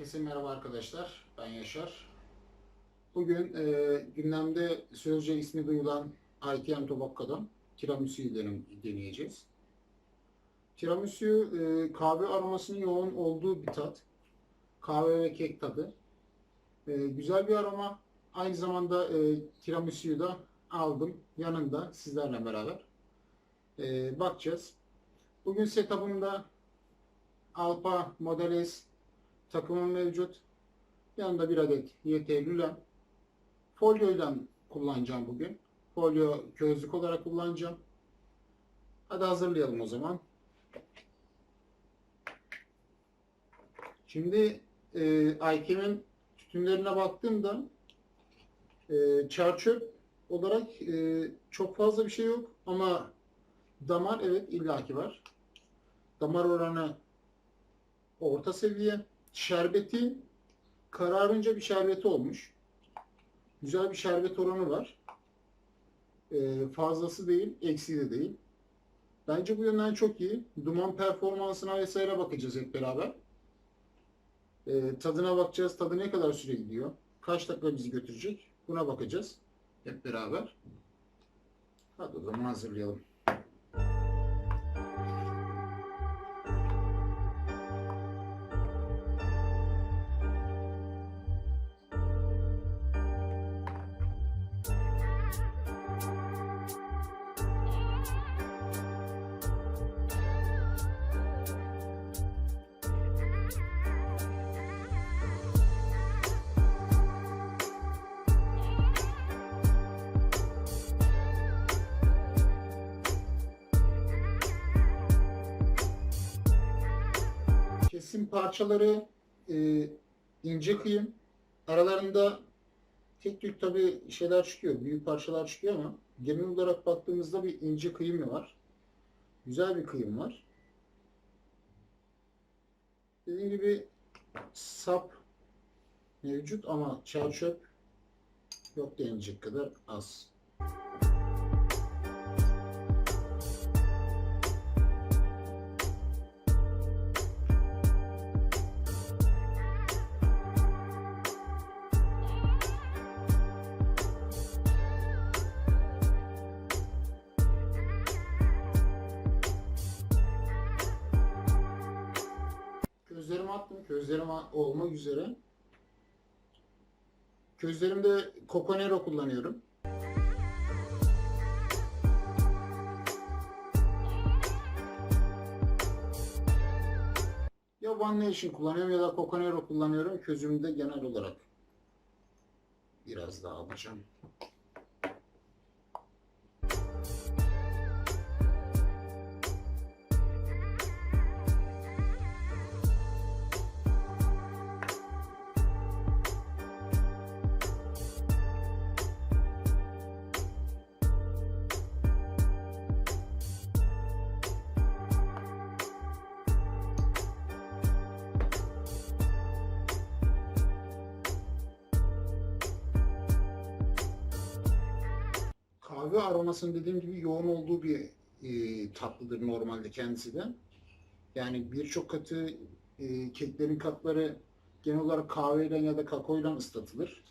Herkese merhaba arkadaşlar. Ben Yaşar. Bugün e, gündemde sözce ismi duyulan ITM Tobacco'dan tiramisu'yu deneyeceğiz. Tiramisu e, kahve aromasının yoğun olduğu bir tat. Kahve ve kek tadı. E, güzel bir aroma. Aynı zamanda e, tiramisu'yu da aldım. Yanında sizlerle beraber. E, bakacağız. Bugün setup'ımda Alpa Model S takımım mevcut. Yanında bir adet YT Lülen. Folyoyla kullanacağım bugün. Folyo közlük olarak kullanacağım. Hadi hazırlayalım o zaman. Şimdi e, Aykem'in tütünlerine baktığımda e, çarçöp olarak e, çok fazla bir şey yok ama damar evet illaki var. Damar oranı orta seviye. Şerbeti kararınca bir şerbeti olmuş. Güzel bir şerbet oranı var. Ee, fazlası değil, eksiği de değil. Bence bu yönden çok iyi. Duman performansına vesaire bakacağız hep beraber. Ee, tadına bakacağız. Tadı ne kadar süre gidiyor? Kaç dakika bizi götürecek? Buna bakacağız. Hep beraber. Hadi o zaman hazırlayalım. Parçaları e, ince kıyım. Aralarında tek tük tabi şeyler çıkıyor. Büyük parçalar çıkıyor ama genel olarak baktığımızda bir ince kıyım var. Güzel bir kıyım var. Dediğim gibi sap mevcut ama çer çöp yok denilecek kadar az. Közlerimi attım. Közlerim olmak üzere. Közlerimde Coconero kullanıyorum. Ya One Nation kullanıyorum ya da Coconero kullanıyorum. Közümde genel olarak. Biraz daha alacağım. Kahve aromasının dediğim gibi yoğun olduğu bir e, tatlıdır normalde kendisi de. Yani birçok katı e, keklerin katları genel olarak kahveyle ya da kakaoyla ıslatılır.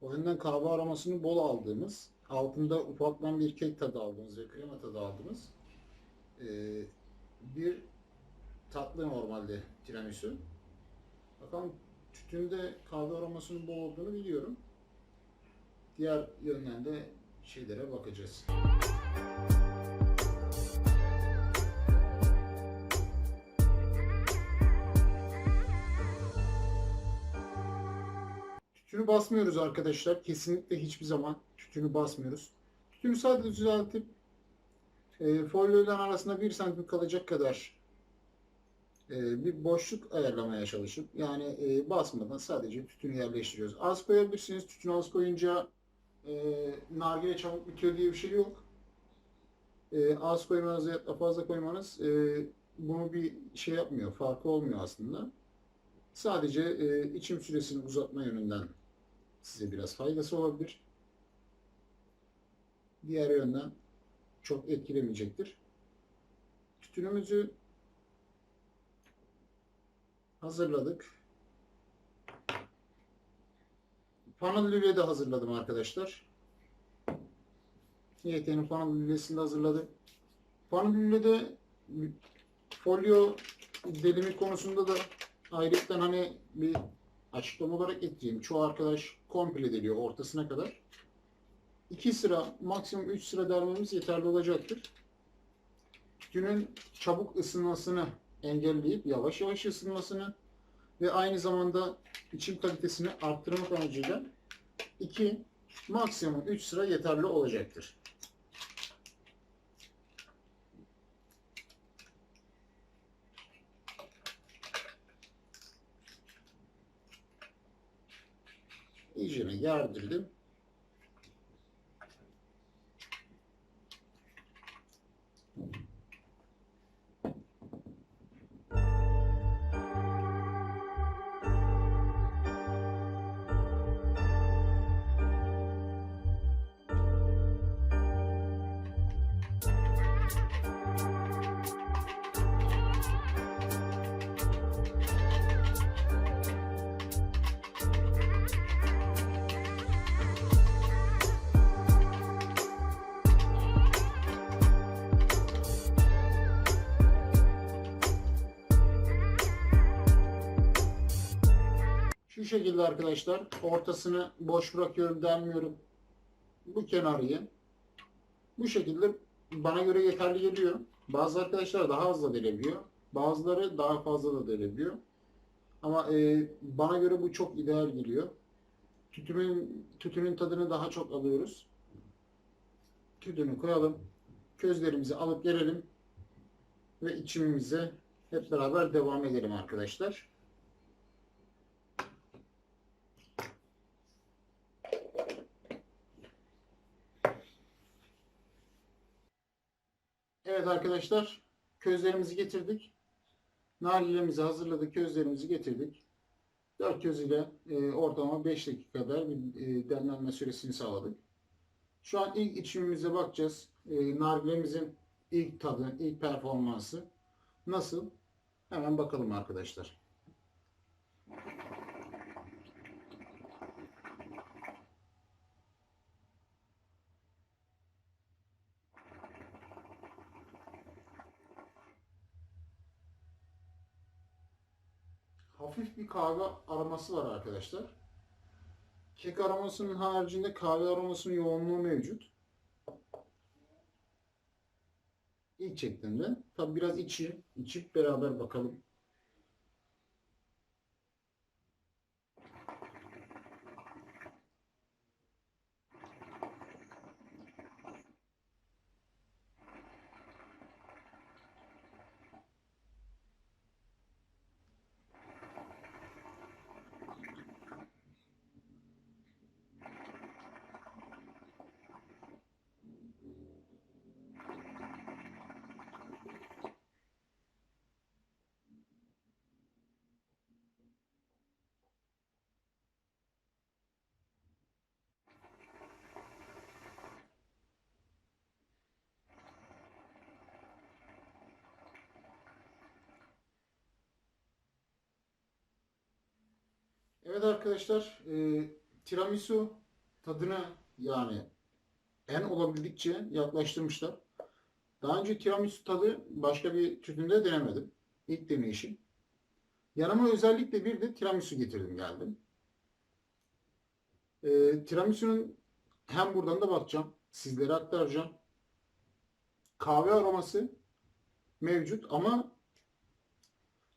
O yüzden kahve aromasını bol aldığımız, altında ufaktan bir kek tadı aldığımız ve krema tadı aldığımız e, bir tatlı normalde tiramisu. Bakalım tütünde kahve aromasının bol olduğunu biliyorum. Diğer yönden de şeylere bakacağız. Tütünü basmıyoruz arkadaşlar. Kesinlikle hiçbir zaman tütünü basmıyoruz. Tütünü sadece düzeltip e, folyoyla arasında bir santim kalacak kadar e, bir boşluk ayarlamaya çalışıp yani e, basmadan sadece tütünü yerleştiriyoruz. Az koyabilirsiniz. Tütünü az koyunca e, nargile çabuk bitiyor diye bir şey yok. E, az koymanız ya da fazla koymanız e, bunu bir şey yapmıyor. Farkı olmuyor aslında. Sadece e, içim süresini uzatma yönünden size biraz faydası olabilir. Diğer yönden çok etkilemeyecektir. Tütünümüzü hazırladık. Panel lüle de hazırladım arkadaşlar. YT'nin panel lülesini de hazırladım. Panel lülede folyo delimi konusunda da ayrıca hani bir açıklama olarak ekleyeyim. Çoğu arkadaş komple deliyor ortasına kadar. 2 sıra maksimum 3 sıra delmemiz yeterli olacaktır. Tütünün çabuk ısınmasını engelleyip yavaş yavaş ısınmasını ve aynı zamanda içim kalitesini arttırmak amacıyla 2 maksimum 3 sıra yeterli olacaktır. İyicene gerdirdim. Şekilde arkadaşlar ortasını boş bırakıyorum delmiyorum. Bu kenarıyı bu şekilde bana göre yeterli geliyor. Bazı arkadaşlar daha az da delebiliyor. Bazıları daha fazla da delebiliyor. Ama e, bana göre bu çok ideal geliyor. Tütünün, tütünün tadını daha çok alıyoruz. Tütünü koyalım. Közlerimizi alıp gelelim. Ve içimimize hep beraber devam edelim arkadaşlar. Evet arkadaşlar, közlerimizi getirdik. Nargilemizi hazırladık, közlerimizi getirdik. 4 köz ile e, ortalama 5 dakika kadar bir e, demlenme süresini sağladık. Şu an ilk içimimize bakacağız. E, nargilemizin ilk tadı, ilk performansı nasıl? Hemen bakalım arkadaşlar. hafif bir kahve aroması var arkadaşlar. Kek aromasının haricinde kahve aromasının yoğunluğu mevcut. İlk çektiğimde. Tabi biraz içi, içip beraber bakalım. Evet arkadaşlar, e, tiramisu tadına yani en olabildikçe yaklaştırmışlar. Daha önce tiramisu tadı başka bir tütünde denemedim. İlk deneyişim. Yanıma özellikle bir de tiramisu getirdim geldim. E, tiramisu'nun hem buradan da bakacağım, sizlere aktaracağım. Kahve aroması mevcut ama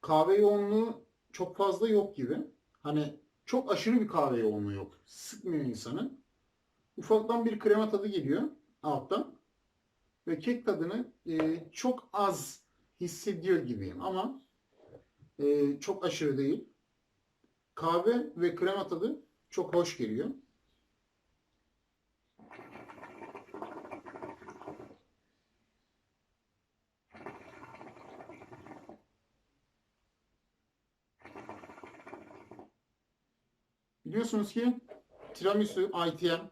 kahve yoğunluğu çok fazla yok gibi. Hani çok aşırı bir kahve yoğunluğu yok. Sıkmıyor insanı. Ufaktan bir krema tadı geliyor alttan. Ve kek tadını e, çok az hissediyor gibiyim ama e, çok aşırı değil. Kahve ve krema tadı çok hoş geliyor. Biliyorsunuz ki tiramisu ITM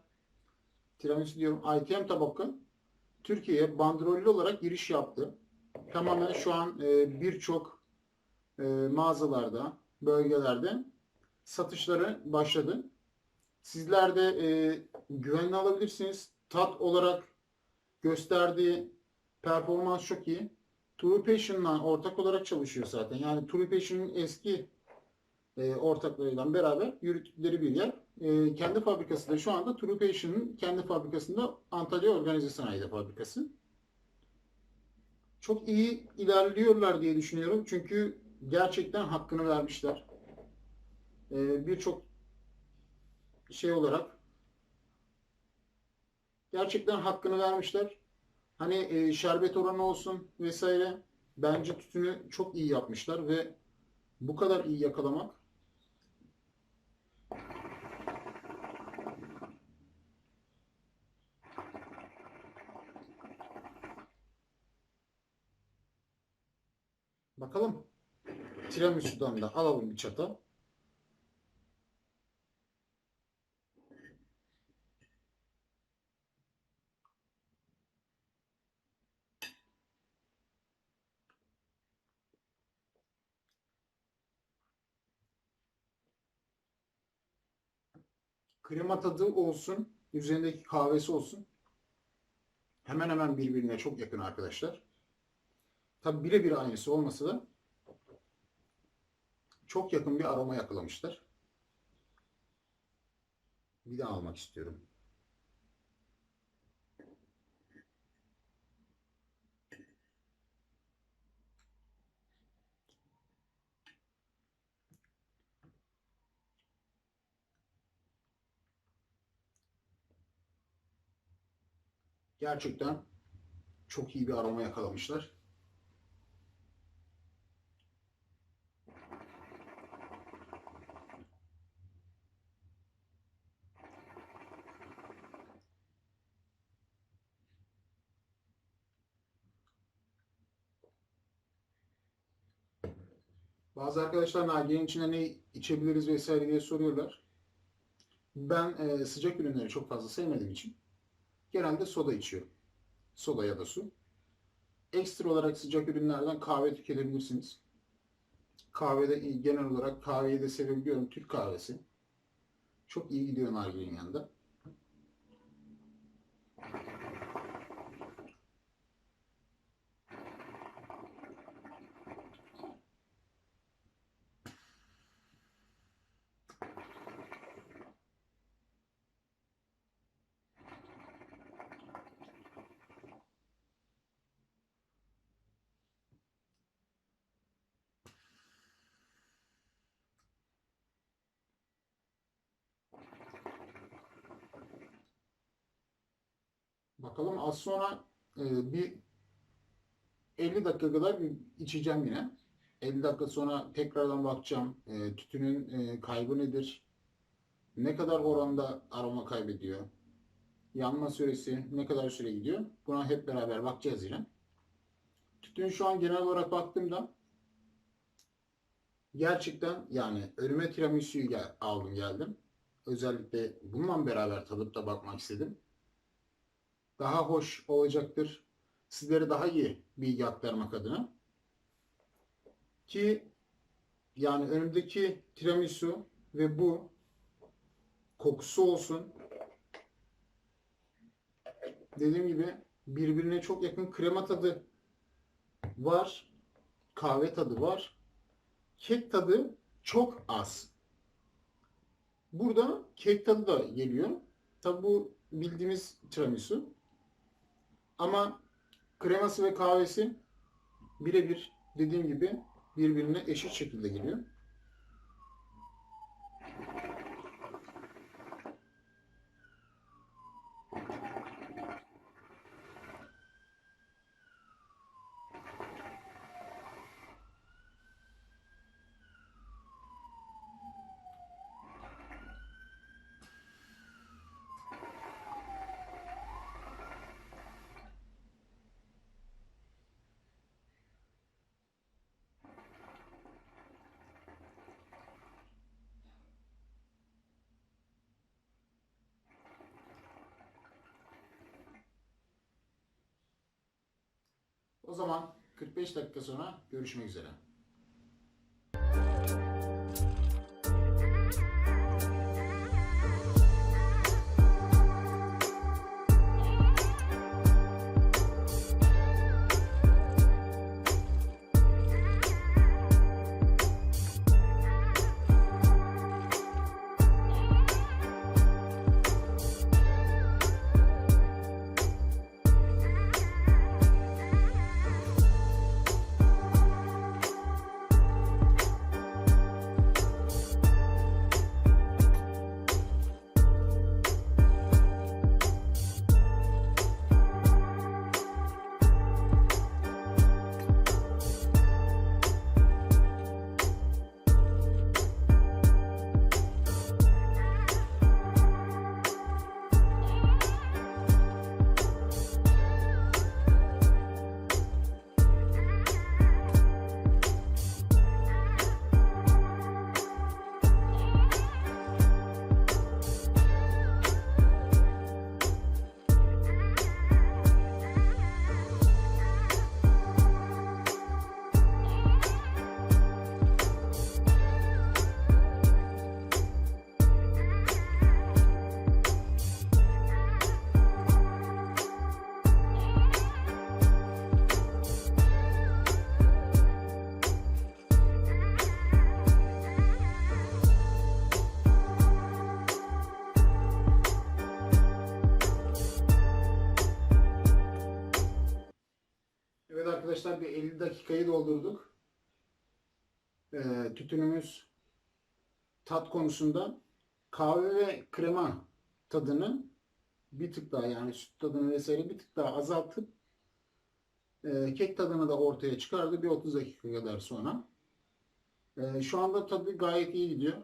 tiramisu diyorum ITM tabakı Türkiye'ye bandrollü olarak giriş yaptı. Tamamen şu an e, birçok e, mağazalarda bölgelerde satışları başladı. Sizler de e, güvenli alabilirsiniz. Tat olarak gösterdiği performans çok iyi. True Passion'la ortak olarak çalışıyor zaten. Yani True Passion'ın eski e, ortaklarıyla beraber yürüttükleri bir yer. E, kendi fabrikası da şu anda True Passion'ın kendi fabrikasında Antalya Organize Sanayi'de fabrikası. Çok iyi ilerliyorlar diye düşünüyorum. Çünkü gerçekten hakkını vermişler. E, Birçok şey olarak gerçekten hakkını vermişler. Hani e, şerbet oranı olsun vesaire bence tütünü çok iyi yapmışlar ve bu kadar iyi yakalamak Bakalım. Tiramisu'dan da alalım bir çata. Krema tadı olsun, üzerindeki kahvesi olsun. Hemen hemen birbirine çok yakın arkadaşlar. Tabi birebir aynısı olmasa da çok yakın bir aroma yakalamışlar. Bir daha almak istiyorum. Gerçekten çok iyi bir aroma yakalamışlar. Bazı arkadaşlar nargilenin içine ne içebiliriz vesaire diye soruyorlar. Ben e, sıcak ürünleri çok fazla sevmediğim için genelde soda içiyorum. Soda ya da su. Ekstra olarak sıcak ürünlerden kahve tüketebilirsiniz. Kahvede genel olarak kahveyi de sevebiliyorum. Türk kahvesi. Çok iyi gidiyor nargilenin yanında. Bakalım az sonra e, bir 50 dakika kadar içeceğim yine. 50 dakika sonra tekrardan bakacağım. E, tütünün e, kaybı nedir? Ne kadar oranda aroma kaybediyor? Yanma süresi ne kadar süre gidiyor? Buna hep beraber bakacağız yine. Tütün şu an genel olarak baktığımda gerçekten yani önüme tiramisu'yu aldım geldim. Özellikle bununla beraber tadıp da bakmak istedim daha hoş olacaktır. Sizlere daha iyi bilgi aktarmak adına. Ki yani önümdeki tiramisu ve bu kokusu olsun. Dediğim gibi birbirine çok yakın krema tadı var. Kahve tadı var. Kek tadı çok az. Burada kek tadı da geliyor. Tabi bu bildiğimiz tiramisu. Ama kreması ve kahvesi birebir dediğim gibi birbirine eşit şekilde geliyor. O zaman 45 dakika sonra görüşmek üzere. Dakikayı doldurduk. Ee, tütünümüz tat konusunda kahve ve krema tadını bir tık daha yani süt tadını vesaire bir tık daha azaltıp e, kek tadını da ortaya çıkardı bir 30 dakika kadar sonra. E, şu anda tadı gayet iyi gidiyor.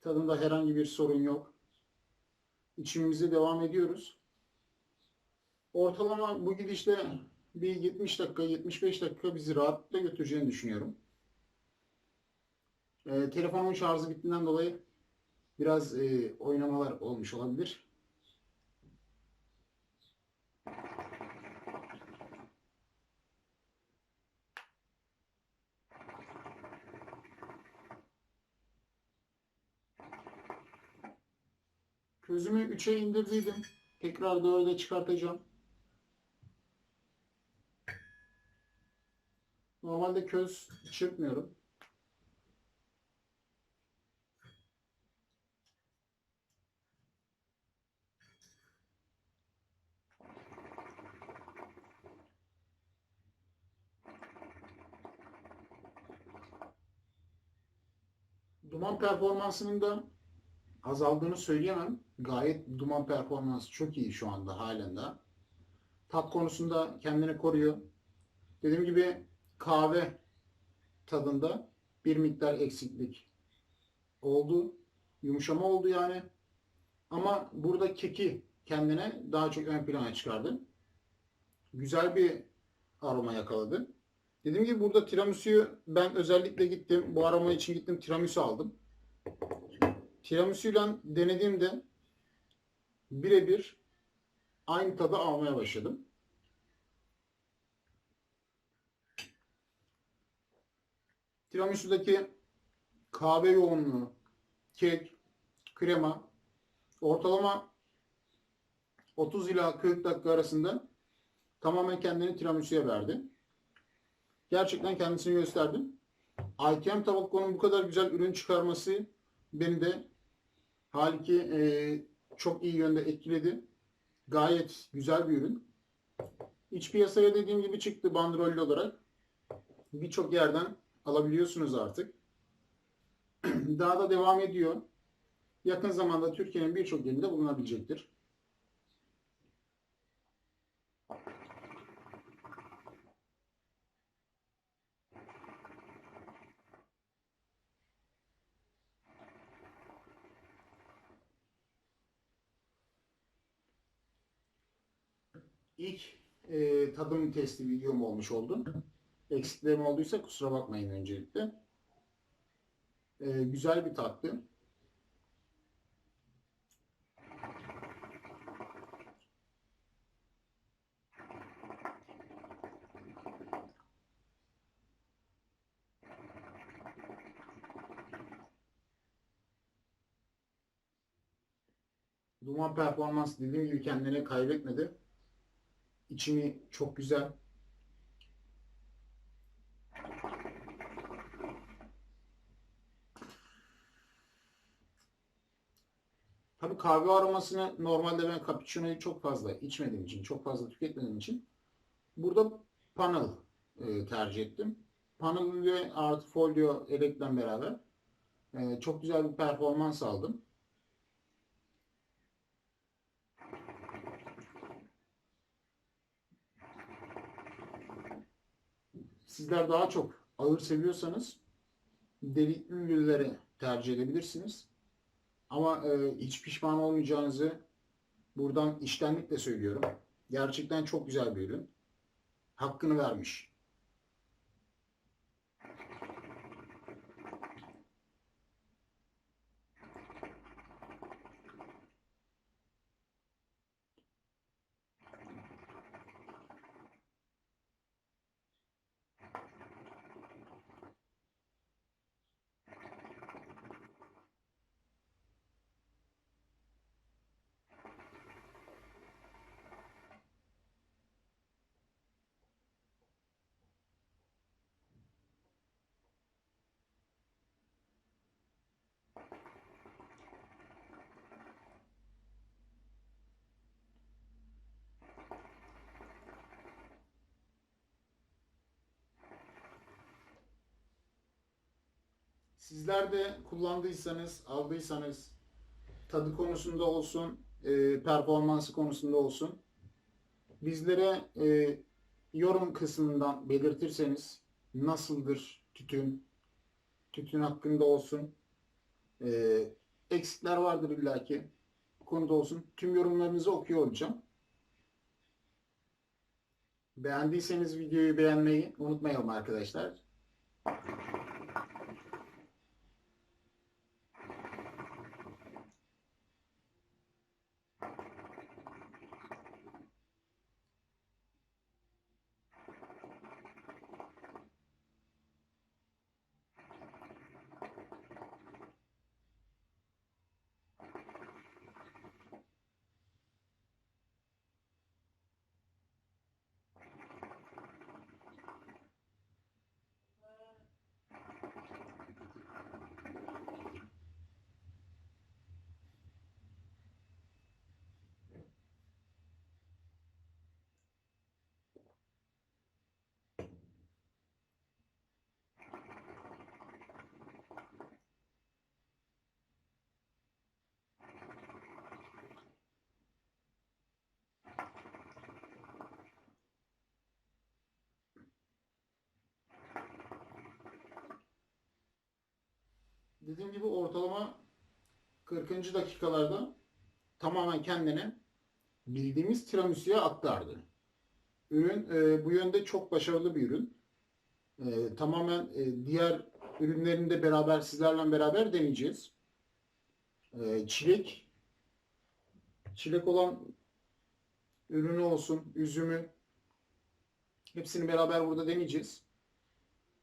Tadında herhangi bir sorun yok. İçimimize devam ediyoruz. Ortalama bu gidişle bir 70 dakika, 75 dakika bizi rahatlıkla götüreceğini düşünüyorum. E, telefonumun şarjı bittiğinden dolayı biraz e, oynamalar olmuş olabilir. Közümü 3'e indirdiydim. Tekrar 4'e çıkartacağım. Normalde köz çırpmıyorum. Duman performansının da azaldığını söyleyemem. Gayet duman performansı çok iyi şu anda halen de. Tat konusunda kendini koruyor. Dediğim gibi kahve tadında bir miktar eksiklik oldu. Yumuşama oldu yani. Ama burada keki kendine daha çok ön plana çıkardı. Güzel bir aroma yakaladı. Dediğim gibi burada tiramisu'yu ben özellikle gittim. Bu aroma için gittim tiramisu aldım. Tiramisu'yla denediğimde birebir aynı tadı almaya başladım. Tiramisu'daki kahve yoğunluğu, kek, krema ortalama 30 ila 40 dakika arasında tamamen kendini tiramisu'ya verdi. Gerçekten kendisini gösterdi. ITM Tabakko'nun bu kadar güzel ürün çıkarması beni de haliki e, çok iyi yönde etkiledi. Gayet güzel bir ürün. İç piyasaya dediğim gibi çıktı bandrollü olarak. Birçok yerden alabiliyorsunuz artık. Daha da devam ediyor. Yakın zamanda Türkiye'nin birçok yerinde bulunabilecektir. İlk e, tadım testi videom olmuş oldu. Eksiklerim olduysa kusura bakmayın öncelikle. E, güzel bir tattı. Duman performans dediğim gibi kendine kaybetmedi. İçimi çok güzel. Kahve aromasını normalde ben cappuccino'yu çok fazla içmediğim için, çok fazla tüketmediğim için burada panel e, tercih ettim. Panel ve artı folyo elekle beraber e, çok güzel bir performans aldım. Sizler daha çok ağır seviyorsanız delikli ürünleri tercih edebilirsiniz. Ama e, hiç pişman olmayacağınızı buradan iştenlikle söylüyorum. Gerçekten çok güzel bir ürün. Hakkını vermiş. Sizler de kullandıysanız, aldıysanız tadı konusunda olsun, e, performansı konusunda olsun bizlere e, yorum kısmından belirtirseniz nasıldır tütün, tütün hakkında olsun, e, eksikler vardır illaki konuda olsun. Tüm yorumlarınızı okuyor olacağım. Beğendiyseniz videoyu beğenmeyi unutmayalım arkadaşlar. Dediğim gibi ortalama 40. dakikalarda tamamen kendine bildiğimiz tiramisu'ya aktardı. Ürün e, bu yönde çok başarılı bir ürün. E, tamamen e, diğer ürünlerini de beraber sizlerle beraber deneyeceğiz. E, çilek çilek olan ürünü olsun, üzümü hepsini beraber burada deneyeceğiz.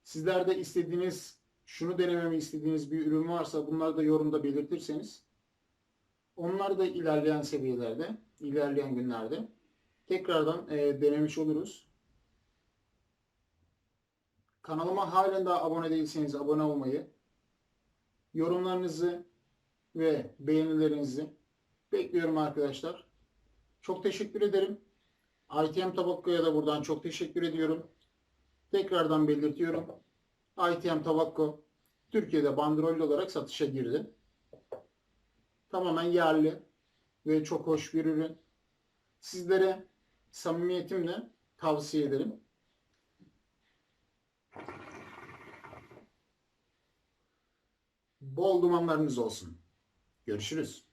Sizler de istediğiniz şunu denememi istediğiniz bir ürün varsa bunları da yorumda belirtirseniz onları da ilerleyen seviyelerde, ilerleyen günlerde tekrardan e, denemiş oluruz. Kanalıma halen daha abone değilseniz abone olmayı, yorumlarınızı ve beğenilerinizi bekliyorum arkadaşlar. Çok teşekkür ederim. ITM Tabakko'ya da buradan çok teşekkür ediyorum. Tekrardan belirtiyorum. ITM Tabakko Türkiye'de bandrollü olarak satışa girdi. Tamamen yerli ve çok hoş bir ürün. Sizlere samimiyetimle tavsiye ederim. Bol dumanlarınız olsun. Görüşürüz.